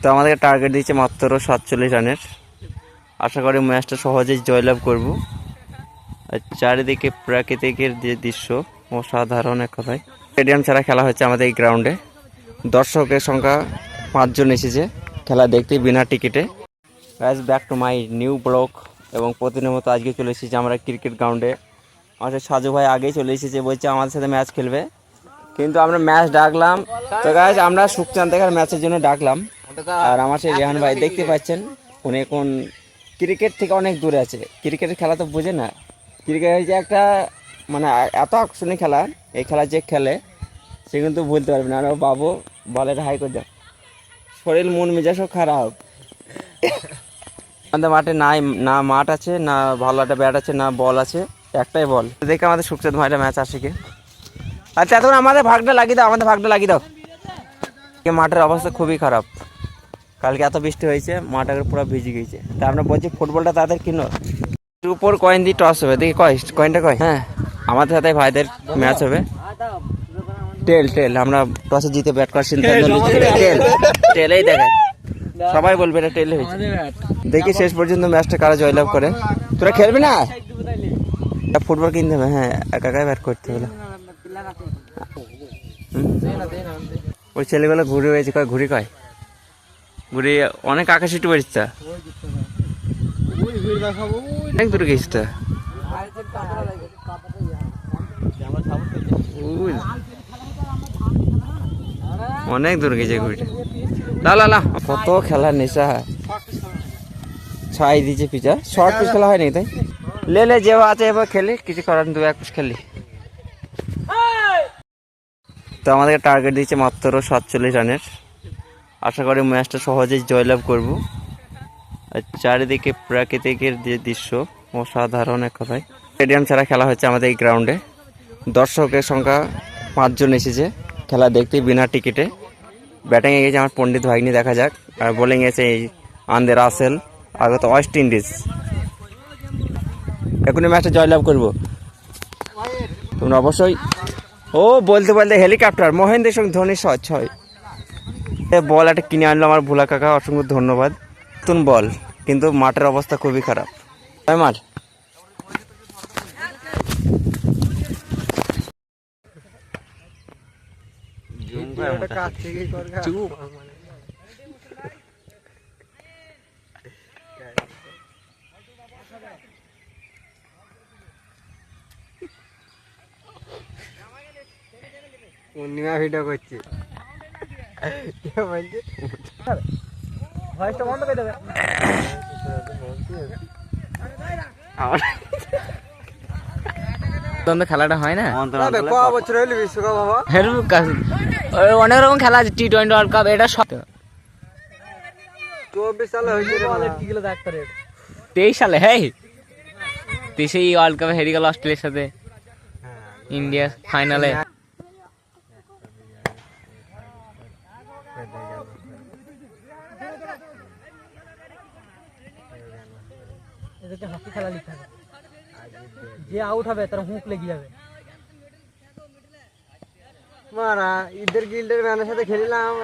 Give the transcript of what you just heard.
তো আমাদেরকে টার্গেট দিয়েছে মাত্র সাতচল্লিশ রানের। আশা করি ম্যাচটা সহজেই জয়লাভ করব। আর চারিদিকে প্রাকৃতিকের যে দৃশ্য, অসাধারণ এক কথায়। স্টেডিয়াম ছাড়া খেলা হচ্ছে আমাদের এই গ্রাউন্ডে দর্শকের সংখ্যা পাঁচজন এসেছে। খেলা দেখতে বিনা টিকিটে guys back to my new vlog এবং প্রতিদিনের মতো আজকে চলে এসেছি আমরা ক্রিকেট গ্রাউন্ডে আমাদের সাজু ভাই আগেই চলে এসেছে, বলছে আমাদের সাথে ম্যাচ খেলবে। কিন্তু আমরা ম্যাচ ডাকলাম। তো গাইজ আমরা সুখচান দেখার ম্যাচের জন্য ডাকলাম। আর আমার সেই রেহান ভাই দেখতে পাচ্ছেন, উনি এখন ক্রিকেট থেকে অনেক দূরে আছে। ক্রিকেটের খেলা তো বোঝে না। ক্রিকেট হচ্ছে একটা মানে এত আকর্ষণীয় খেলা, এই খেলা যে খেলে, সে কিন্তু বলতে পারবে না। আর বাবু, বলের হাই করে দাও শরীর, মন মেজাজও খারাপ। আমাদের মাঠে নাই, না মাঠ আছে, না ভালো একটা ব্যাট আছে, না বল আছে, একটাই বল। দেখে আমাদের সুখচাঁদ ভাইটা ম্যাচ আসে কি? আচ্ছা এখন আমাদের ভাগটা লাগিয়ে দাও, আমাদের ভাগটা লাগিয়ে দাও। মাঠের অবস্থা খুবই খারাপ। কালকে এত বৃষ্টি হয়েছে মাঠ পুরো ভিজে গিয়েছে তা আমরা বলছি ফুটবলটা তাদের কিনো উপর কয়েন দিয়ে টস হবে দেখি কয় কয়েনটা কয় হ্যাঁ আমাদের সাথে ভাইদের ম্যাচ হবে টেল টেল আমরা টসে জিতে ব্যাট করার সিদ্ধান্ত টেল টেলেই দেখে সবাই বলবে এটা টেল হয়েছে দেখি শেষ পর্যন্ত ম্যাচটা কারা জয়লাভ করে তোরা খেলবি না ফুটবল কিনতে হবে হ্যাঁ একা একাই ব্যাট করতে হলো ওই ছেলেগুলো ঘুরে হয়েছে কয় ঘুরি কয় ঘুরে অনেক আকাশে একটু বেরিয়েছে অনেক দূরে গেছিস তো। অনেক দূর গেছে ঘুরিটা। লা লা কত খেলার নেশা। ছাই দিয়েছে পিচা। শর্ট পিচ খেলা হয় নাকি তাই? লে লে, যে আছে এবার খেলি। কিছু করার দু এক পিস খেলি। তো আমাদেরকে টার্গেট দিয়েছে মাত্র সাতচল্লিশ রানের। আশা করি ম্যাচটা সহজেই জয়লাভ করব। আর চারিদিকে প্রাকৃতিকের যে দৃশ্য, অসাধারণ এক কথায়। স্টেডিয়াম ছাড়া খেলা হচ্ছে আমাদের এই গ্রাউন্ডে দর্শকের সংখ্যা পাঁচজন এসেছে। খেলা দেখতে বিনা টিকিটে। ব্যাটিংয়ে গেছে আমার পণ্ডিত ভাগ্নি, দেখা যাক। আর বোলিং এসে এই আন্দে রাসেল, আগত ওয়েস্ট ইন্ডিজ। এখনই ম্যাচটা জয়লাভ করব। তোমরা অবশ্যই ও, বলতে বলতে হেলিকপ্টার মহেন্দ্রের সঙ্গে ধোনি ছয়। বল একটা কিনে আনলো আমার ভোলা কাকা, অসংখ্য ধন্যবাদ। নতুন বল, কিন্তু মাঠের অবস্থা খুবই খারাপ। মাঠ? পূর্ণিমা ভিডিও করছি। ভয়েসটা বন্ধ করে দেবে। খেলাটা হয় না? অনেক রকম খেলা আছে টি টোয়েন্টি ওয়ার্ল্ড কাপ এটা সব চব্বিশ সালে তেইশ সালে হ্যাঁ তেইশেই ওয়ার্ল্ড কাপে হেরে গেল অস্ট্রেলিয়ার সাথে ইন্ডিয়া ফাইনালে এদেরকে হকি খেলা লিখতে হবে। যে আউট হবে, তার হুঁক লেগে যাবে। মারা ইদের গিল্ডের ম্যানের সাথে খেলিলাম